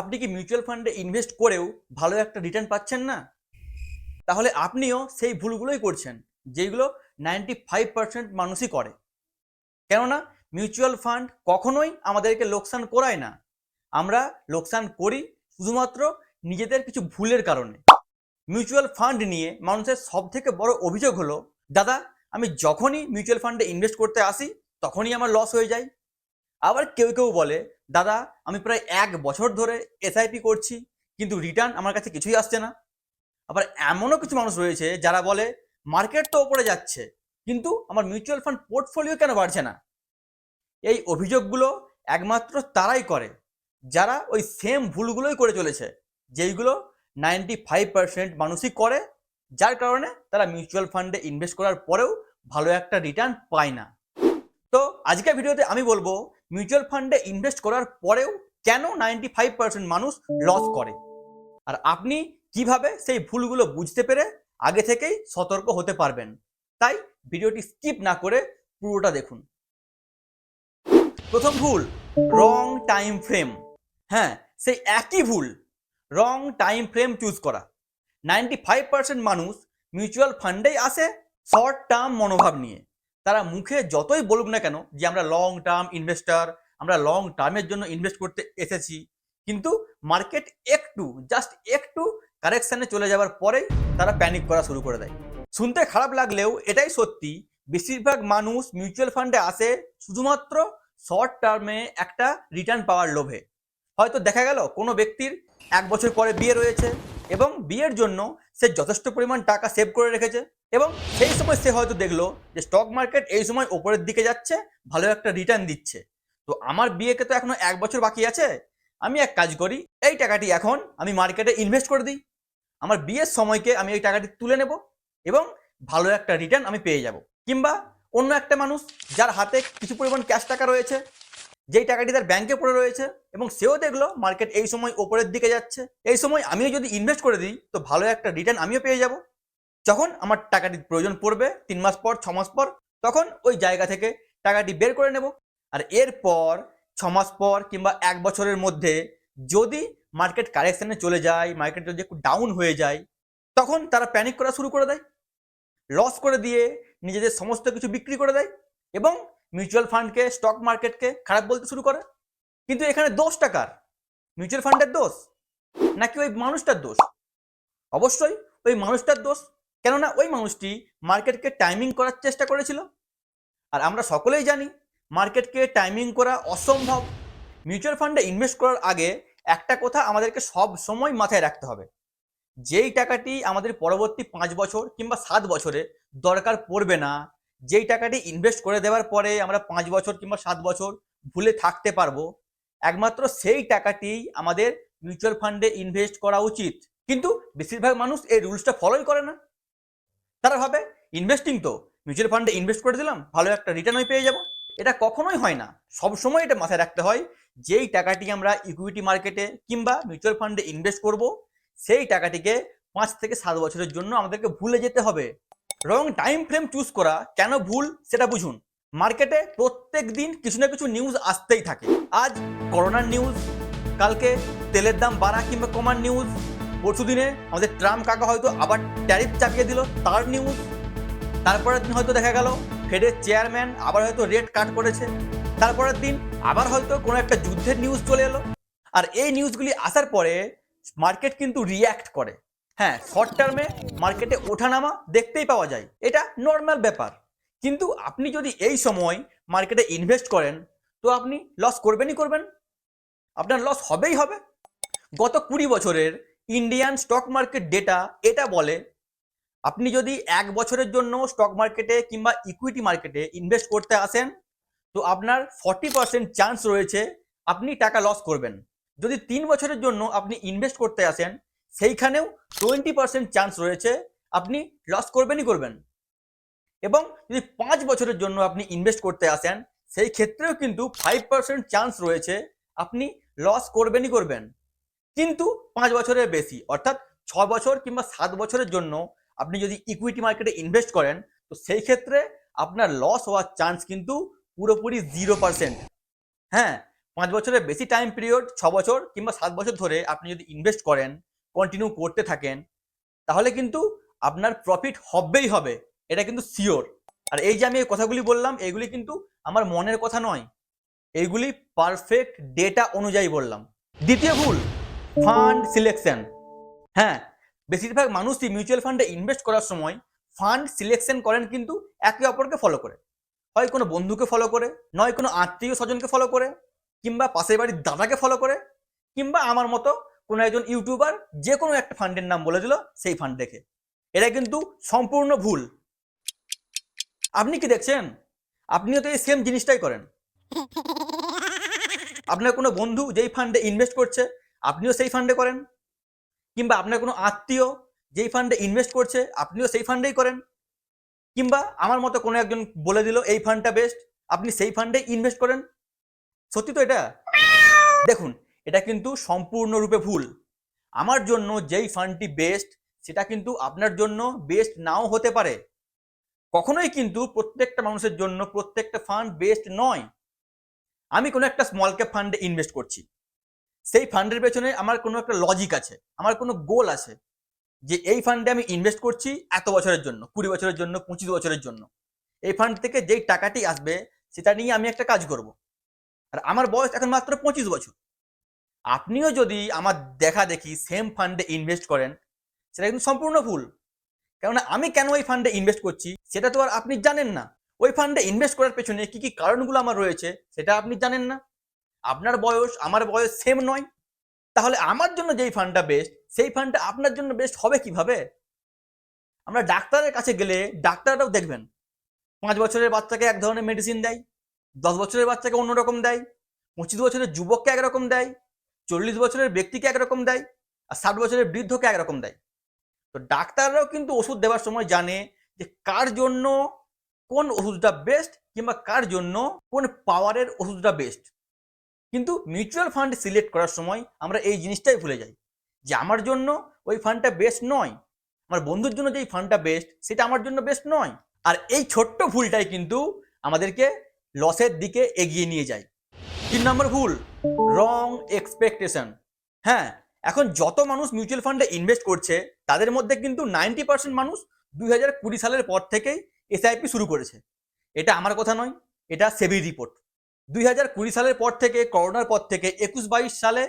আপনি কি মিউচুয়াল ফান্ডে ইনভেস্ট করেও ভালো একটা রিটার্ন পাচ্ছেন না? তাহলে আপনিও সেই ভুলগুলোই করছেন, যেগুলো নাইনটি ফাইভ পার্সেন্ট মানুষই করে। কেননা মিউচুয়াল ফান্ড কখনোই আমাদেরকে লোকসান করায় না। আমরা লোকসান করি শুধুমাত্র নিজেদের কিছু ভুলের কারণে। মিউচুয়াল ফান্ড নিয়ে মানুষের সব থেকে বড় অভিযোগ হলো, দাদা, আমি যখনই মিউচুয়াল ফান্ডে ইনভেস্ট করতে আসি, তখনই আমার লস হয়ে যায়। আবার কেউ কেউ বলে দাদা, আমি প্রায় এক বছর ধরে এসআইপি করছি, কিন্তু রিটার্ন আমার কাছে কিছুই আসছে না। আবার এমনও কিছু মানুষ রয়েছে যারা বলে মার্কেট তো ওপরে যাচ্ছে, কিন্তু আমার মিউচুয়াল ফান্ড পোর্টফোলিও কেন বাড়ছে না? এই অভিযোগগুলো একমাত্র তারাই করে, যারা ওই সেম ভুলগুলোই করে চলেছে, যেইগুলো নাইনটি ফাইভ পার্সেন্ট মানুষই করে, যার কারণে তারা মিউচুয়াল ফান্ডে ইনভেস্ট করার পরেও ভালো একটা রিটার্ন পায় না। তো আজকের ভিডিওতে আমি বলব মিউচুয়াল ফান্ডে ইনভেস্ট করার পরেও কেন নাইনটি ফাইভ পার্সেন্ট মানুষ লস করে? আর আপনি কীভাবে সেই ভুলগুলো বুঝতে পেরে আগে থেকেই সতর্ক হতে পারবেন? তাই ভিডিওটি স্কিপ না করে পুরোটা দেখুন। প্রথম ভুল রং টাইম ফ্রেম হ্যাঁ সেই একই ভুল রং টাইম ফ্রেম চুজ করা। নাইনটি ফাইভ পার্সেন্ট মানুষ মিউচুয়াল ফান্ডেই আসে শর্ট টার্ম মনোভাব নিয়ে। তারা মুখে যতই বলুক না কেন যে আমরা লং টার্ম ইনভেস্টার আমরা লং টার্মের জন্য ইনভেস্ট করতে এসেছি। কিন্তু মার্কেট একটু জাস্ট একটু কারেকশানে চলে যাওয়ার পরেই তারা প্যানিক করা শুরু করে দেয়। শুনতে খারাপ লাগলেও এটাই সত্যি, বেশিরভাগ মানুষ মিউচুয়াল ফান্ডে আসে শুধুমাত্র শর্ট টার্মে একটা রিটার্ন পাওয়ার লোভে। হয়তো দেখা গেল কোনো ব্যক্তির এক বছর পরে বিয়ে রয়েছে এবং বিয়ের জন্য সে যথেষ্ট পরিমাণ টাকা সেভ করে রেখেছে। এবং সেই সময় সে হয়তো দেখল যে স্টক মার্কেট এই সময় ওপরের দিকে যাচ্ছে, ভালো একটা রিটার্ন দিচ্ছে। তো আমার বিয়েকে তো এখনও এক বছর বাকি আছে, আমি এক কাজ করি, এই টাকাটি এখন আমি মার্কেটে ইনভেস্ট করে দিই। আমার বিয়ের সময়কে আমি এই টাকাটি তুলে নেব এবং ভালো একটা রিটার্ন আমি পেয়ে যাব। কিংবা অন্য একটা মানুষ যার হাতে কিছু পরিমাণ ক্যাশ টাকা রয়েছে, যেই টাকাটি তার ব্যাংকে পড়ে রয়েছে এবং সেও দেখল মার্কেট এই সময় ওপরের দিকে যাচ্ছে, এই সময় আমিও যদি ইনভেস্ট করে দিই, তো ভালো একটা রিটার্ন আমিও পেয়ে যাব। যখন আমার টাকাটির প্রয়োজন পড়বে তিন মাস পর, ছ মাস পর, তখন ওই জায়গা থেকে টাকাটি বের করে নেব। আর এরপর ছ মাস পর কিংবা এক বছরের মধ্যে যদি মার্কেট কারেকশানে চলে যায় মার্কেট যদি একটু ডাউন হয়ে যায়, তখন তারা প্যানিক করা শুরু করে দেয়। লস করে দিয়ে নিজেদের সমস্ত কিছু বিক্রি করে দেয় এবং মিউচুয়াল ফান্ডকে স্টক মার্কেটকে খারাপ বলতে শুরু করে। কিন্তু এখানে দোষ টাকার মিউচুয়াল ফান্ডের দোষ? নাকি ওই মানুষটার দোষ? অবশ্যই ওই মানুষটার দোষ। কেননা ওই মানুষটি মার্কেটকে টাইমিং করার চেষ্টা করেছিল। আর আমরা সকলেই জানি মার্কেটকে টাইমিং করা অসম্ভব। মিউচুয়াল ফান্ডে ইনভেস্ট করার আগে একটা কথা আমাদেরকে সব সময় মাথায় রাখতে হবে। যেই টাকাটি আমাদের পরবর্তী পাঁচ বছর কিংবা সাত বছরে দরকার পড়বে না, যেই টাকাটি ইনভেস্ট করে দেওয়ার পরে আমরা পাঁচ বছর কিংবা সাত বছর ভুলে থাকতে পারব, একমাত্র সেই টাকাটি আমাদের মিউচুয়াল ফান্ডে ইনভেস্ট করা উচিত। কিন্তু বেশিরভাগ মানুষ এই রুলসটা ফলোই করে না। তারা ভাবে ইনভেস্টিং তো মিউচুয়াল ফান্ডে ইনভেস্ট করে দিলাম, ভালো একটা রিটার্ন পেয়ে যাব। এটা কখনোই হয় না। সব সময় এটা মাথায় রাখতে হয়, যেই টাকাটি আমরা ইকুইটি মার্কেটে কিংবা মিউচুয়াল ফান্ডে ইনভেস্ট করব, সেই টাকাটিকে পাঁচ থেকে সাত বছরের জন্য আমাদেরকে ভুলে যেতে হবে। রং টাইম ফ্রেম চুজ করা, কেন ভুল, সেটা বুঝুন। মার্কেটে প্রত্যেক দিন কিছু না কিছু নিউজ আসতেই থাকে। আজ করোনার নিউজ কালকে তেলের দাম বাড়া কিংবা কমার নিউজ পরশু দিনে আমাদের ট্রাম্প কাকা হয়তো আবার ট্যারিফ চাপিয়ে দিল তার নিউজ তারপরের দিন হয়তো দেখা গেল ফেডের চেয়ারম্যান আবার হয়তো রেট কাট করেছে। তারপরের দিন আবার হয়তো কোনো একটা যুদ্ধের নিউজ চলে এলো। আর এই নিউজগুলি আসার পরে মার্কেট কিন্তু রিয়্যাক্ট করে। হ্যাঁ শর্ট টার্মে মার্কেটে ওঠানামা দেখতেই পাওয়া যায়। এটা নর্মাল ব্যাপার। কিন্তু আপনি যদি এই সময় মার্কেটে ইনভেস্ট করেন, তো আপনি লস করবেনই করবেন। আপনার লস হবেই হবে। গত কুড়ি বছরের ইন্ডিয়ান স্টক মার্কেট ডেটা এটা বলে, আপনি যদি এক বছরের জন্য স্টক মার্কেটে কিংবা ইকুইটি মার্কেটে ইনভেস্ট করতে আসেন, তো আপনার ফর্টি পার্সেন্ট চান্স রয়েছে আপনি টাকা লস করবেন। যদি তিন বছরের জন্য আপনি ইনভেস্ট করতে আসেন, সেইখানেও টোয়েন্টি পার্সেন্ট চান্স রয়েছে আপনি লস করবেনই করবেন। এবং যদি পাঁচ বছরের জন্য আপনি ইনভেস্ট করতে আসেন, সেই ক্ষেত্রেও কিন্তু ফাইভ পার্সেন্ট চান্স রয়েছে আপনি লস করবেনই করবেন। কিন্তু পাঁচ বছরের বেশি, অর্থাৎ ছ বছর কিংবা সাত বছরের জন্য আপনি যদি ইকুইটি মার্কেটে ইনভেস্ট করেন, তো সেই ক্ষেত্রে আপনার লস হওয়ার চান্স কিন্তু পুরোপুরি জিরো পার্সেন্ট হ্যাঁ পাঁচ বছরের বেশি টাইম পিরিয়ড ছ বছর কিংবা সাত বছর ধরে আপনি যদি ইনভেস্ট করেন কন্টিনিউ করতে থাকেন, তাহলে কিন্তু আপনার প্রফিট হবেই হবে, এটা কিন্তু শিওর আর এই যে আমি এই কথাগুলি বললাম, এগুলি কিন্তু আমার মনের কথা নয় এইগুলি পারফেক্ট ডেটা অনুযায়ী বললাম। দ্বিতীয় ভুল ফান্ড সিলেকশন। হ্যাঁ বেশিরভাগ মানুষই মিউচুয়াল ফান্ডে ইনভেস্ট করার সময় ফান্ড সিলেকশন করেন কিন্তু একে অপরকে ফলো করে। হয় কোনো বন্ধুকে ফলো করে, নয় কোনো আত্মীয় স্বজনকে ফলো করে, কিংবা পাশের বাড়ির দাদাকে ফলো করে, কিংবা আমার মতো কোনো একজন ইউটিউবার যে কোনো একটা ফান্ডের নাম বলে দিল, সেই ফান্ড দেখে। এটা কিন্তু সম্পূর্ণ ভুল। আপনি কি দেখছেন? আপনিও তো এই সেম জিনিসটাই করেন। আপনার কোনো বন্ধু যেই ফান্ডে ইনভেস্ট করছে আপনিও সেই ফান্ডে করেন। কিংবা আপনার কোনো আত্মীয় যেই ফান্ডে ইনভেস্ট করছে, আপনিও সেই ফান্ডেই করেন। কিংবা আমার মতো কোনো একজন বলে দিল, এই ফান্ডটা বেস্ট আপনি সেই ফান্ডে ইনভেস্ট করেন। সত্যি তো এটা? দেখুন, এটা কিন্তু সম্পূর্ণরূপে ভুল। আমার জন্য যেই ফান্ডটি বেস্ট সেটা কিন্তু আপনার জন্য বেস্ট নাও হতে পারে। কখনোই কিন্তু প্রত্যেকটা মানুষের জন্য প্রত্যেকটা ফান্ড বেস্ট নয়। আমি কোনো একটা স্মল ক্যাপ ফান্ডে ইনভেস্ট করছি। সেই ফান্ডের পেছনে আমার কোনো একটা লজিক আছে, আমার কোনো গোল আছে যে এই ফান্ডে আমি ইনভেস্ট করছি এত বছরের জন্য, কুড়ি বছরের জন্য, পঁচিশ বছরের জন্য। এই ফান্ড থেকে যেই টাকাটি আসবে সেটা নিয়ে আমি একটা কাজ করব। আর আমার বয়স এখন মাত্র পঁচিশ বছর। আপনিও যদি আমার দেখা দেখি সেম ফান্ডে ইনভেস্ট করেন, সেটা কিন্তু সম্পূর্ণ ভুল। কেননা আমি কেন ওই ফান্ডে ইনভেস্ট করছি, সেটা তো আর আপনি জানেন না। ওই ফান্ডে ইনভেস্ট করার পেছনে কি কি কারণগুলো আমার রয়েছে, সেটা আপনি জানেন না। আপনার বয়স, আমার বয়স সেম নয়। তাহলে আমার জন্য যেই ফান্ডটা বেস্ট সেই ফান্ডটা আপনার জন্য বেস্ট হবে কীভাবে? আমরা ডাক্তারের কাছে গেলে ডাক্তাররাও দেখবেন। পাঁচ বছরের বাচ্চাকে এক ধরনের মেডিসিন দেয়, দশ বছরের বাচ্চাকে অন্যরকম দেয়, পঁচিশ বছরের যুবককে একরকম দেয়, চল্লিশ বছরের ব্যক্তিকে একরকম দেয়, আর ষাট বছরের বৃদ্ধকে একরকম দেয়। তো ডাক্তাররাও কিন্তু ওষুধ দেওয়ার সময় জানে যে কার জন্য কোন ওষুধটা বেস্ট কিংবা কার জন্য কোন পাওয়ারের ওষুধটা বেস্ট কিন্তু মিউচুয়াল ফান্ড সিলেক্ট করার সময় আমরা এই জিনিসটাই ভুলে যাই যে আমার জন্য ওই ফান্ডটা বেস্ট নয়। আমার বন্ধুর জন্য যেই ফান্ডটা বেস্ট সেটা আমার জন্য বেস্ট নয়। আর এই ছোট্ট ভুলটাই কিন্তু আমাদেরকে লসের দিকে এগিয়ে নিয়ে যায়। তিন নম্বর ভুল রং এক্সপেকটেশন হ্যাঁ এখন যত মানুষ মিউচুয়াল ফান্ডে ইনভেস্ট করছে, তাদের মধ্যে কিন্তু নাইনটি পার্সেন্ট মানুষ দুই হাজার কুড়ি সালের পর থেকেই এসআইপি শুরু করেছে। এটা আমার কথা নয়, এটা সেবি রিপোর্ট দুই হাজার কুড়ি সালের পর থেকে, করোনার পর থেকে, একুশ বাইশ সালে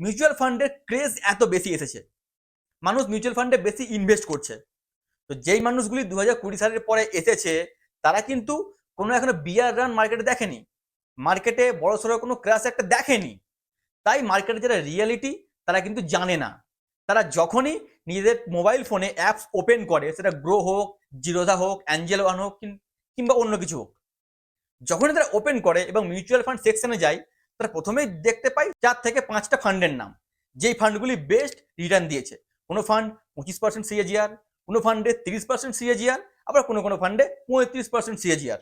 মিউচুয়াল ফান্ডের ক্রেজ এত বেশি এসেছে। মানুষ মিউচুয়াল ফান্ডে বেশি ইনভেস্ট করছে। তো যেই মানুষগুলি দু হাজার কুড়ি সালের পরে এসেছে, তারা কিন্তু কোনো এখনও বিয়ার রান মার্কেটে দেখেনি। মার্কেটে বড় সড়ো কোনো ক্র্যাশ একটা দেখেনি। তাই মার্কেটে যেটা রিয়েলিটি তারা কিন্তু জানে না। তারা যখনই নিজেদের মোবাইল ফোনে অ্যাপস ওপেন করে, সেটা গ্রো হোক জিরোধা হোক অ্যাঞ্জেল ওয়ান হোক কিংবা অন্য কিছু হোক যখনই তারা ওপেন করে এবং মিউচুয়াল ফান্ড সেকশনে যায়, তারা প্রথমেই দেখতে পাই চার থেকে পাঁচটা ফান্ডের নাম। যেই ফান্ডগুলি বেস্ট রিটার্ন দিয়েছে। কোনো ফান্ড পঁচিশ পার্সেন্ট সিএজিআর কোনো ফান্ডে তিরিশ পার্সেন্ট সিএজিআর আবার কোনো কোনো ফান্ডে পঁয়ত্রিশ পার্সেন্ট সিএজিআর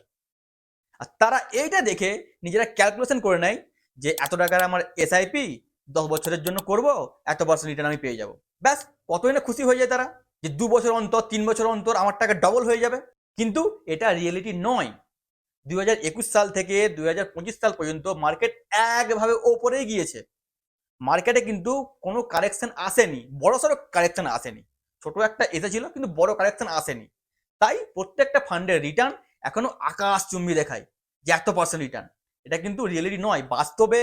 আর তারা এইটা দেখে নিজেরা ক্যালকুলেশন করে নেয় যে এত টাকার আমার এসআইপি দশ বছরের জন্য করব, এত পার্সেন্ট রিটার্ন আমি পেয়ে যাব। ব্যাস, কতই না খুশি হয়ে যায় তারা যে দু বছর অন্তর, তিন বছর অন্তর আমার টাকা ডবল হয়ে যাবে। কিন্তু এটা রিয়েলিটি নয়। দুই হাজার একুশ সাল থেকে দুই হাজার পঁচিশ সাল পর্যন্ত মার্কেট একভাবে ওপরেই গিয়েছে। মার্কেটে কিন্তু কোনো কারেকশন আসেনি, বড় সড়ো কারেকশন আসেনি। ছোট একটা এসেছিল কিন্তু বড় কারেকশন আসেনি। তাই প্রত্যেকটা ফান্ডের রিটার্ন এখনও আকাশ চুম্বি দেখায় যে এত পার্সেন্ট রিটার্ন এটা কিন্তু রিয়েলিটি নয়, বাস্তবে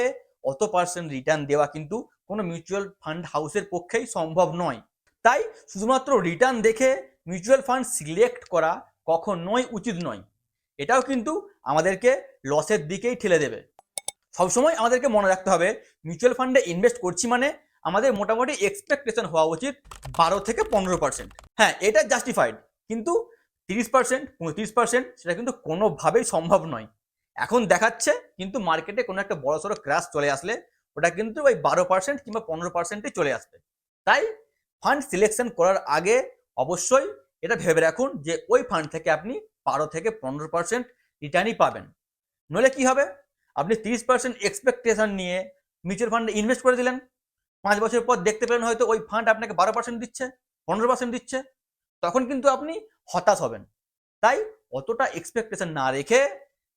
অত পার্সেন্ট রিটার্ন দেওয়া কিন্তু কোনো মিউচুয়াল ফান্ড হাউসের পক্ষেই সম্ভব নয়। তাই শুধুমাত্র রিটার্ন দেখে মিউচুয়াল ফান্ড সিলেক্ট করা কখনোই উচিত নয়। এটাও কিন্তু আমাদেরকে লসের দিকেই ঠেলে দেবে। সবসময় আমাদেরকে মনে রাখতে হবে মিউচুয়াল ফান্ডে ইনভেস্ট করছি মানে আমাদের মোটামুটি এক্সপেকটেশন হওয়া উচিত বারো থেকে পনেরো পার্সেন্ট হ্যাঁ এটা জাস্টিফাইড কিন্তু তিরিশ পার্সেন্ট পঁয়ত্রিশ পার্সেন্ট সেটা কিন্তু কোনোভাবেই সম্ভব নয়। এখন দেখাচ্ছে কিন্তু মার্কেটে কোনো একটা বড় সড়ো ক্র্যাশ চলে আসলে ওটা কিন্তু ওই বারো পার্সেন্ট কিংবা পনেরো পার্সেন্টে চলে আসবে। তাই ফান্ড সিলেকশন করার আগে অবশ্যই এটা ভেবে রাখুন যে ওই ফান্ড থেকে আপনি বারো থেকে পনেরো পার্সেন্ট রিটার্নই পাবেন। নইলে কি হবে? আপনি তিরিশ পার্সেন্ট এক্সপেকটেশন নিয়ে মিউচুয়াল ফান্ডে ইনভেস্ট করে দিলেন। পাঁচ বছর পর দেখতে পেলেন হয়তো ওই ফান্ড আপনাকে বারো পার্সেন্ট দিচ্ছে, পনেরো পার্সেন্ট দিচ্ছে। তখন কিন্তু আপনি হতাশ হবেন। তাই অতটা এক্সপেকটেশন না রেখে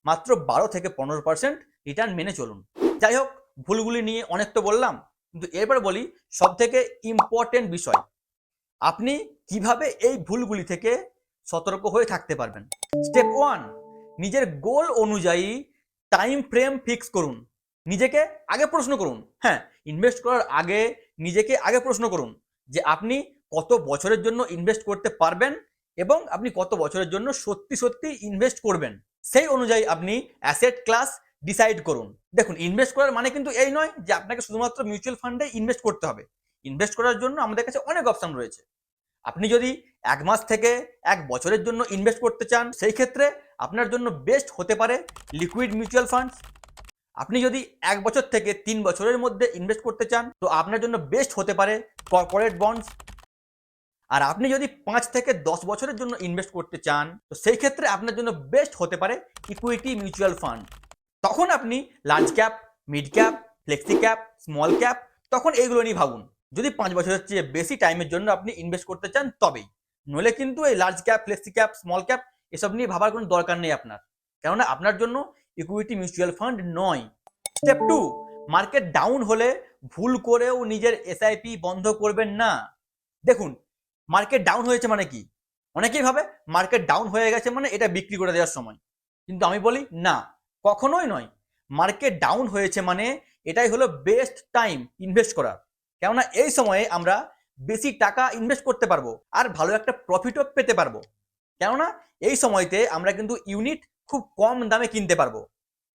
মাত্র বারো থেকে পনেরো পার্সেন্ট রিটার্ন মেনে চলুন। যাই হোক, ভুলগুলি নিয়ে অনেক তো বললাম, কিন্তু এরপর বলি সব থেকে ইম্পর্টেন্ট বিষয়। আপনি কীভাবে এই ভুলগুলি থেকে সতর্ক হয়ে থাকতে পারবেন। স্টেপ ওয়ান নিজের গোল অনুযায়ী টাইম ফ্রেম ফিক্স করুন। নিজেকে আগে প্রশ্ন করুন। হ্যাঁ ইনভেস্ট করার আগে নিজেকে আগে প্রশ্ন করুন যে আপনি কত বছরের জন্য ইনভেস্ট করতে পারবেন এবং আপনি কত বছরের জন্য সত্যি সত্যি ইনভেস্ট করবেন। সেই অনুযায়ী আপনি অ্যাসেট ক্লাস ডিসাইড করুন। দেখুন ইনভেস্ট করার মানে কিন্তু এই নয় যে আপনাকে শুধুমাত্র মিউচুয়াল ফান্ডে ইনভেস্ট করতে হবে। ইনভেস্ট করার জন্য আমাদের কাছে অনেক অপশন রয়েছে। আপনি যদি এক মাস থেকে এক বছরের জন্য ইনভেস্ট করতে চান, সেই ক্ষেত্রে আপনার জন্য বেস্ট হতে পারে লিকুইড মিউচুয়াল ফান্ডস আপনি যদি এক বছর থেকে তিন বছরের মধ্যে ইনভেস্ট করতে চান, তো আপনার জন্য বেস্ট হতে পারে কর্পোরেট বন্ডস আর আপনি যদি পাঁচ থেকে দশ বছরের জন্য ইনভেস্ট করতে চান, তো সেই ক্ষেত্রে আপনার জন্য বেস্ট হতে পারে ইকুইটি মিউচুয়াল ফান্ড তখন আপনি large cap mid cap flexi cap small cap তখন এইগুলো নিয়ে ভাবুন। যদি পাঁচ বছরের চেয়ে বেশি টাইমের জন্য আপনি ইনভেস্ট করতে চান, তবেই। নইলে কিন্তু এই large cap flexi cap small cap এসব নিয়ে ভাবার কোনো দরকার নেই আপনার। কেননা আপনার জন্য ইকুইটি মিউচুয়াল ফান্ড নয়। স্টেপ টু মার্কেট ডাউন হলে ভুল করেও নিজের এসআইপি বন্ধ করবেন না। দেখুন মার্কেট ডাউন হয়েছে মানে কি? অনেকেই ভাবে মার্কেট ডাউন হয়ে গেছে মানে এটা বিক্রি করে দেওয়ার সময়। কিন্তু আমি বলি, না, কখনোই নয়। মার্কেট ডাউন হয়েছে মানে এটাই হলো বেস্ট টাইম ইনভেস্ট করার। কেননা এই সময়ে আমরা বেশি টাকা ইনভেস্ট করতে পারব আর ভালো একটা প্রফিটও পেতে পারব। কেননা এই সময়তে আমরা কিন্তু ইউনিট খুব কম দামে কিনতে পারব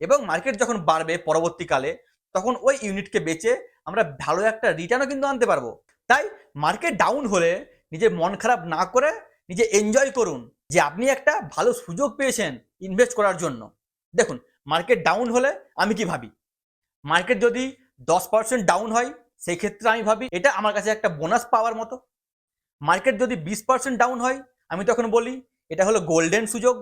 এবং মার্কেট যখন বাড়বে পরবর্তীকালে তখন ওই ইউনিটকে বেচে আমরা ভালো একটা রিটার্নও কিন্তু আনতে পারব। তাই মার্কেট ডাউন হলে নিজের মন খারাপ না করে নিজে এনজয় করুন যে আপনি একটা ভালো সুযোগ পেয়েছেন ইনভেস্ট করার জন্য। দেখুন মার্কেট ডাউন হলে আমি কি ভাবি? মার্কেট যদি দশ পার্সেন্ট ডাউন হয় সেই ক্ষেত্রে আমি ভাবি এটা আমার কাছে একটা বোনাস পাওয়ার মতো। মার্কেট যদি বিশ পার্সেন্ট ডাউন হয়, আমি তখন বলি, এটা হলো গোল্ডেন সুযোগ।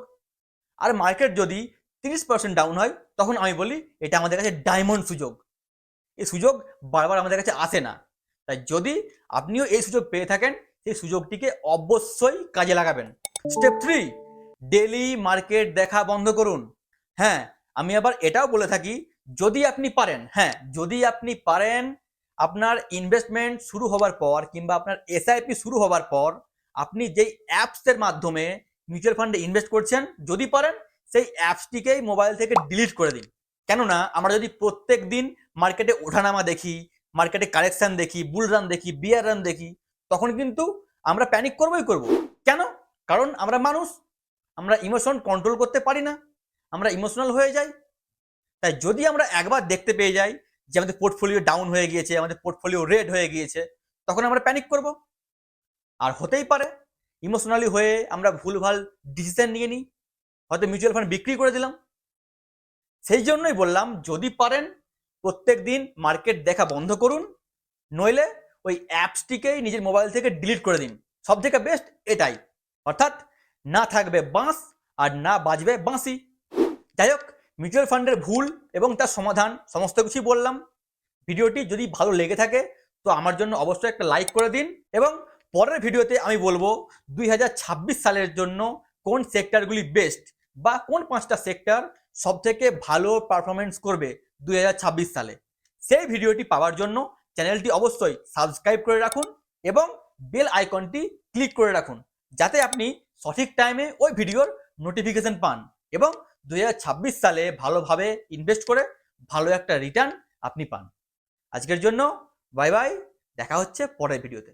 আর মার্কেট যদি তিরিশ পার্সেন্ট ডাউন হয়, তখন আমি বলি, এটা আমাদের কাছে ডায়মন্ড সুযোগ। এই সুযোগ বারবার আমাদের কাছে আসে না। তাই যদি আপনিও এই সুযোগ পেয়ে থাকেন, সেই সুযোগটিকে অবশ্যই কাজে লাগাবেন। স্টেপ থ্রি ডেলি মার্কেট দেখা বন্ধ করুন। হ্যাঁ আমি আবার এটাও বলে থাকি, যদি আপনি পারেন হ্যাঁ যদি আপনি পারেন আপনার ইনভেস্টমেন্ট শুরু হবার পর কিংবা আপনার এসআইপি শুরু হবার পর আপনি যেই অ্যাপসের মাধ্যমে মিউচুয়াল ফান্ডে ইনভেস্ট করছেন, যদি পারেন সেই অ্যাপসটিকেই মোবাইল থেকে ডিলিট করে দিন। কেননা আমরা যদি প্রত্যেক দিন মার্কেটে ওঠানামা দেখি মার্কেটে কারেকশন দেখি বুল রান দেখি বিয়ার রান দেখি, তখন কিন্তু আমরা প্যানিক করবোই করব। কেন? কারণ আমরা মানুষ, আমরা ইমোশন কন্ট্রোল করতে পারি না, আমরা ইমোশনাল হয়ে যাই। তাই যদি আমরা একবার দেখতে পেয়ে যাই যে আমাদের পোর্টফোলিও ডাউন হয়ে গিয়েছে, আমাদের পোর্টফোলিও রেড হয়ে গিয়েছে, তখন আমরা প্যানিক করব। আর হতেই পারে ইমোশনালি হয়ে আমরা ভুলভাল ডিসিশন নিয়ে নিই, হয়তো মিউচুয়াল ফান্ড বিক্রি করে দিলাম। সেই জন্যই বললাম, যদি পারেন প্রত্যেক দিন মার্কেট দেখা বন্ধ করুন, নইলে ওই অ্যাপসটিকেই নিজের মোবাইল থেকে ডিলিট করে দিন। সব থেকে বেস্ট এটাই। অর্থাৎ না থাকবে বাঁশ আর না বাজবে বাঁশি। যাই হোক মিউচুয়াল ফান্ডের ভুল এবং তার সমাধান, সমস্ত কিছুই বললাম। ভিডিওটি যদি ভালো লেগে থাকে, তো আমার জন্য অবশ্যই একটা লাইক করে দিন এবং পরের ভিডিওতে আমি বলব দুই হাজার ছাব্বিশ সালের জন্য কোন সেক্টরগুলি বেস্ট বা কোন পাঁচটা সেক্টর সব থেকে ভালো পারফরমেন্স করবে দুই হাজার ছাব্বিশ সালে। সেই ভিডিওটি পাওয়ার জন্য চ্যানেলটি অবশ্যই সাবস্ক্রাইব করে রাখুন এবং বেল আইকনটি ক্লিক করে রাখুন, যাতে আপনি সঠিক টাইমে ওই ভিডিওর নোটিফিকেশন পান এবং দুই সালে ভালোভাবে ইনভেস্ট করে ভালো একটা রিটার্ন আপনি পান। আজকের জন্য বাই বাই দেখা হচ্ছে পরের ভিডিওতে